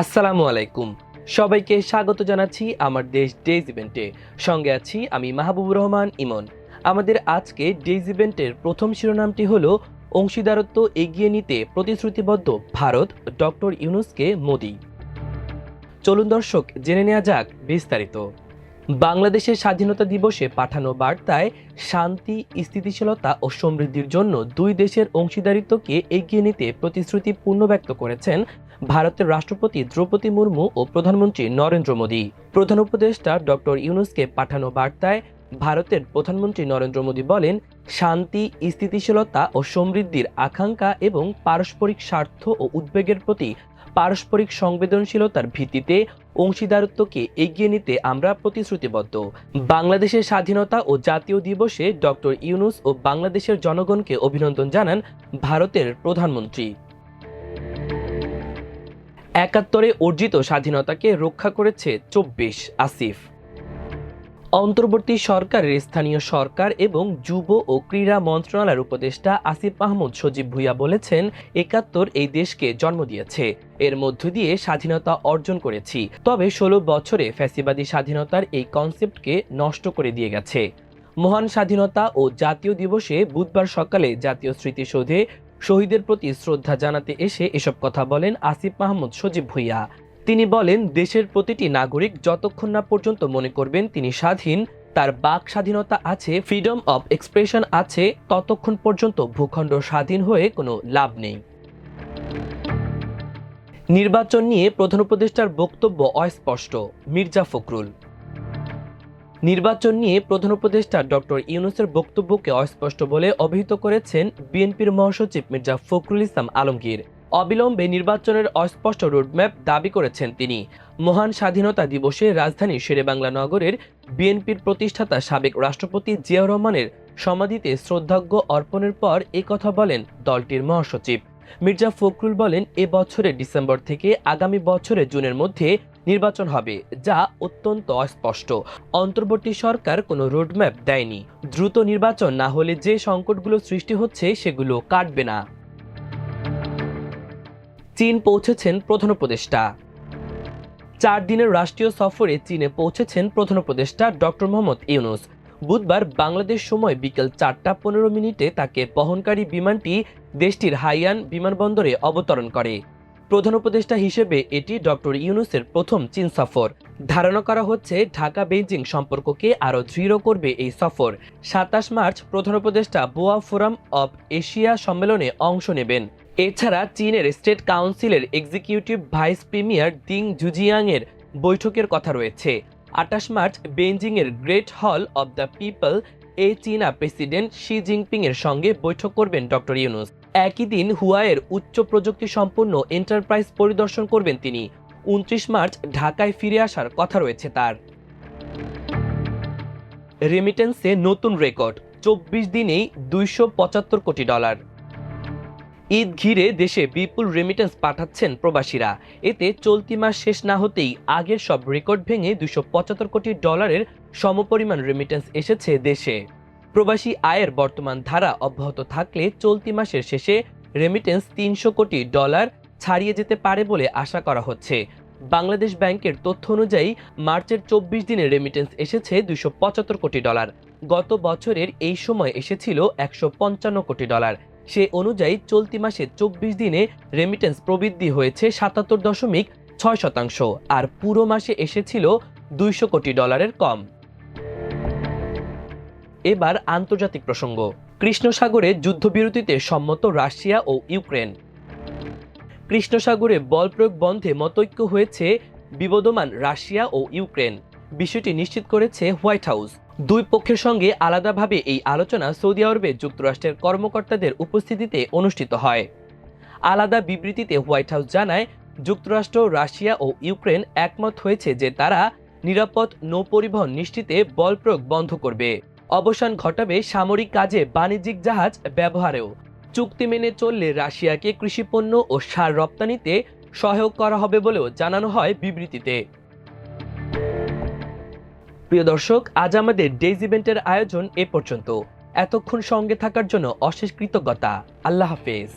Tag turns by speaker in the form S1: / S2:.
S1: আসসালামু আলাইকুম। সবাইকে স্বাগত জানাচ্ছি আমার দেশ ডেজ ইভেন্টে সঙ্গে আছি আমি মাহবুবুর রহমান ইমন। আমাদের আজকে ডেজ ইভেন্টের প্রথম শিরোনামটি হলো অংশীদারত্ব এগিয়ে নিতে প্রতিশ্রুতিবদ্ধ ভারত ডক্টর ইউনুসকে মোদি। চলুন দর্শক, জেনে নেওয়া যাক বিস্তারিত। বাংলাদেশের স্বাধীনতা দিবসে পাঠানো বার্তায় শান্তি, স্থিতিশীলতা ও সমৃদ্ধির জন্য দুই দেশের অংশীদারিত্বকে এগিয়ে নিতে প্রতিশ্রুতি পূর্ণ ব্যক্ত করেছেন ভারতের রাষ্ট্রপতি দ্রৌপদী মুর্মু ও প্রধানমন্ত্রী নরেন্দ্র মোদী। প্রধান উপদেষ্টা ডক্টর ইউনুসকে পাঠানো বার্তায় ভারতের প্রধানমন্ত্রী নরেন্দ্র মোদী বলেন, শান্তি, স্থিতিশীলতা ও সমৃদ্ধির আকাঙ্ক্ষা এবং পারস্পরিক স্বার্থ ও উদ্বেগের প্রতি পারস্পরিক সংবেদনশীলতার ভিত্তিতে অংশীদারত্বকে এগিয়ে নিতে আমরা প্রতিশ্রুতিবদ্ধ। বাংলাদেশের স্বাধীনতা ও জাতীয় দিবসে ডক্টর ইউনুস ও বাংলাদেশের জনগণকে অভিনন্দন জানান ভারতের প্রধানমন্ত্রী। একাত্তরে অর্জিত স্বাধীনতাকে রক্ষা করেছে চব্বিশ আসিফ। অন্তর্বর্তী সরকারের স্থানীয় সরকার এবং যুব ও ক্রীড়া মন্ত্রণালয়ের উপদেষ্টা আসিফ মাহমুদ সজীব ভুইয়া বলেছেন, একাত্তর এই দেশকে জন্ম দিয়েছে। এর মধ্য দিয়ে স্বাধীনতা অর্জন করেছি। তবে ষোলো বছরে ফ্যাসিবাদী স্বাধীনতার এই কনসেপ্টকে নষ্ট করে দিয়ে গেছে। মহান স্বাধীনতা ও জাতীয় দিবসে বুধবার সকালে জাতীয় স্মৃতিসৌধে শহীদের প্রতি শ্রদ্ধা জানাতে এসে এসব কথা বলেন আসিফ মাহমুদ সজীব ভুইয়া। তিনি বলেন, দেশের প্রতিটি নাগরিক যতক্ষণ না পর্যন্ত মনে করবেন তিনি স্বাধীন, তার বাক স্বাধীনতা আছে, ফ্রিডম অফ এক্সপ্রেশন আছে, ততক্ষণ পর্যন্ত ভূখণ্ড স্বাধীন হয়ে কোনো লাভ নেই। নির্বাচন নিয়ে প্রধান উপদেষ্টার বক্তব্য অস্পষ্ট, মির্জা ফখরুল। নির্বাচন নিয়ে প্রধান উপদেষ্টা ডক্টর ইউনুসের বক্তব্যকে অস্পষ্ট বলে অভিহিত করেছেন বিএনপির মহাসচিব মির্জা ফখরুল ইসলাম আলমগীর। অবিলম্বে নির্বাচনের অস্পষ্ট রোডম্যাপ দাবি করেছেন তিনি। মহান স্বাধীনতা দিবসে রাজধানী শেরেবাংলা নগরের বিএনপির প্রতিষ্ঠাতা সাবেক রাষ্ট্রপতি জিয়াউর রহমানের সমাধিতে শ্রদ্ধাজ্ঞ অর্পণের পর কথা বলেন দলটির মহাসচিব। মির্জা ফখরুল বলেন, এ বছরের ডিসেম্বর থেকে আগামী বছরের জুনের মধ্যে নির্বাচন হবে, যা অত্যন্ত অস্পষ্ট অন্তর্বর্তী সরকার কোনো রোডম্যাপ দেয়নি। দ্রুত নির্বাচন না হলে যে সংকটগুলো সৃষ্টি হচ্ছে, সেগুলো কাটবে না। চীন পৌঁছেছেন প্রধান উপদেষ্টা। চার দিনের রাষ্ট্রীয় সফরে চীনে পৌঁছেছেন প্রধান উপদেষ্টা ডক্টর মোহাম্মদ ইউনুস। বুধবার বাংলাদেশ সময় বিকেল চারটা পনেরো মিনিটে তাকে বহনকারী বিমানটি দেশটির হাইয়ান বিমানবন্দরে অবতরণ করে। প্রধান উপদেষ্টা হিসেবে এটি ডক্টর ইউনুসের প্রথম চীন সফর। ধারণা করা হচ্ছে ঢাকা বেইজিং সম্পর্ককে আরও দৃঢ় করবে এই সফর। সাতাশ মার্চ প্রধান উপদেষ্টা বোয়া ফোরাম অব এশিয়া সম্মেলনে অংশ নেবেন। এছাড়া চীনের স্টেট কাউন্সিলের এক্সিকিউটিভ ভাইস প্রিমিয়ার দিং জুজিয়াংয়ের বৈঠকের কথা রয়েছে। আটাশ March বেইজিংয়ের Great Hall of the People এ চীনা প্রেসিডেন্ট শি জিনপিং এর সঙ্গে বৈঠক করবেন ডক্টর ইউনুস। একই দিন হুয়ায়ের উচ্চ প্রযুক্তি সম্পন্ন এন্টারপ্রাইজ পরিদর্শন করবেন তিনি। উনত্রিশ মার্চ ঢাকায় ফিরে আসার কথা রয়েছে তার। রেমিটেন্সে নতুন রেকর্ড, চব্বিশ দিনেই দুইশো পঁচাত্তর কোটি ডলার। ঈদ ঘিরে দেশে বিপুল রেমিটেন্স পাঠাচ্ছেন প্রবাসীরা। এতে চলতি মাস শেষ না হতেই আগের সব রেকর্ড ভেঙে দুশো কোটি ডলারের সমপরিমাণ রেমিটেন্স এসেছে দেশে। প্রবাসী আয়ের বর্তমান ধারা অব্যাহত থাকলে চলতি মাসের শেষে রেমিটেন্স তিনশো কোটি ডলার ছাড়িয়ে যেতে পারে বলে আশা করা হচ্ছে। বাংলাদেশ ব্যাংকের তথ্য অনুযায়ী, মার্চের চব্বিশ দিনে রেমিটেন্স এসেছে দুশো পঁচাত্তর কোটি ডলার গত বছরের এই সময় এসেছিল একশো পঞ্চান্ন কোটি ডলার সে অনুযায়ী চলতি মাসে চব্বিশ দিনে রেমিটেন্স প্রবৃদ্ধি হয়েছে সাতাত্তর দশমিক ছয় শতাংশ, আর পুরো মাসে এসেছিল দুইশো কোটি ডলারের কম। এবার আন্তর্জাতিক প্রসঙ্গ। কৃষ্ণসাগরে যুদ্ধবিরতিতে সম্মত রাশিয়া ও ইউক্রেন। কৃষ্ণসাগরে বল প্রয়োগ বন্ধে মতৈক্য হয়েছে বিবদমান রাশিয়া ও ইউক্রেন। বিষয়টি নিশ্চিত করেছে হোয়াইট হাউস। দুই পক্ষের সঙ্গে আলাদাভাবে এই আলোচনা সৌদি আরবে যুক্তরাষ্ট্রের কর্মকর্তাদের উপস্থিতিতে অনুষ্ঠিত হয়। আলাদা বিবৃতিতে হোয়াইট হাউস জানায়, যুক্তরাষ্ট্র, রাশিয়া ও ইউক্রেন একমত হয়েছে যে তারা নিরাপদ নৌ পরিবহন নিশ্চিতে বল প্রয়োগ বন্ধ করবে। অবসান ঘটাবে সামরিক কাজে বাণিজ্যিক জাহাজ ব্যবহারেও। চুক্তি মেনে চললে রাশিয়াকে কৃষিপণ্য ও সার রপ্তানিতে সহায়ক করা হবে বলেও জানানো হয় বিবৃতিতে। প্রিয় দর্শক, আজ আমাদের ডেজ ইভেন্টের আয়োজন এ পর্যন্ত। এতক্ষণ সঙ্গে থাকার জন্য অশেষ কৃতজ্ঞতা। আল্লাহ হাফেজ।